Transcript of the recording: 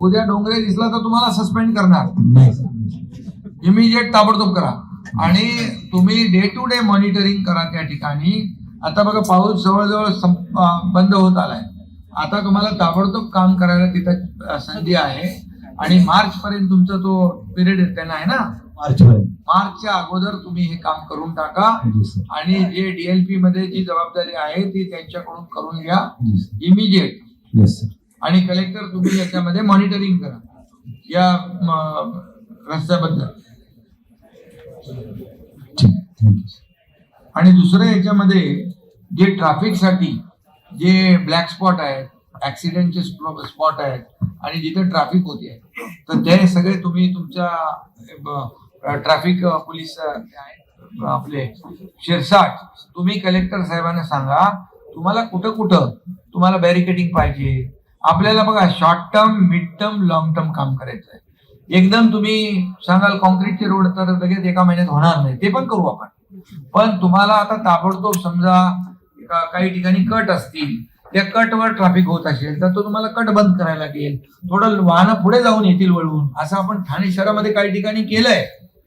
उद्या डोंगरे दिसला तर तुम्हाला सस्पेंड करणार. नाही. सर इमिजिएट ताबडतोब करा. आणि तुम्ही डे टू डे मॉनिटरिंग करा त्या ठिकाणी. आता बघा पाऊस जवळजवळ बंद होत आलाय. आता तुम्हाला ताबडतोब काम करायला तिथं संधी आहे. आणि मार्च पर्यंत तुमचा तो पिरियड त्यांना आहे ना? मार्च मार्चच्या अगोदर तुम्ही हे काम करून टाका. आणि जे डीएलपी मध्ये जी जबाबदारी आहे ती त्यांच्याकडून करून घ्या. इमिजिएट येस सर आणि कलेक्टर तुम्ही याच्यामध्ये मॉनिटरिंग करा. या रस्त्याबद्दल. आणि दुसरं याच्यामध्ये जे ट्रॅफिकसाठी जे ब्लॅक स्पॉट आहेत ऍक्सिडेंटचे स्पॉट आहेत आणि जिथे ट्रॅफिक होते तर ते सगळे तुम्ही तुमच्या ट्रॅफिक पोलीस आपले शिरसाट तुम्ही कलेक्टर साहेबांना सांगा तुम्हाला कुठं कुठं तुम्हाला बॅरिकेडिंग पाहिजे आपल्याला बघा short term mid term long term काम करायचं आहे. एकदम तुम्ही सांगाल कॉन्क्रीटचे रोड तर लगेच एका महिन्यात होणार नाही. ते पण करू आपण. पण तुम्हाला आता ताबडतोब समजा काही ठिकाणी कट असतील त्या कटवर ट्रॅफिक होत असेल तर तो तुम्हाला कट बंद करायला लागेल. थोडं वाहनं पुढे जाऊन येतील वळवून. असं आपण ठाणे शहरामध्ये काही ठिकाणी केलंय.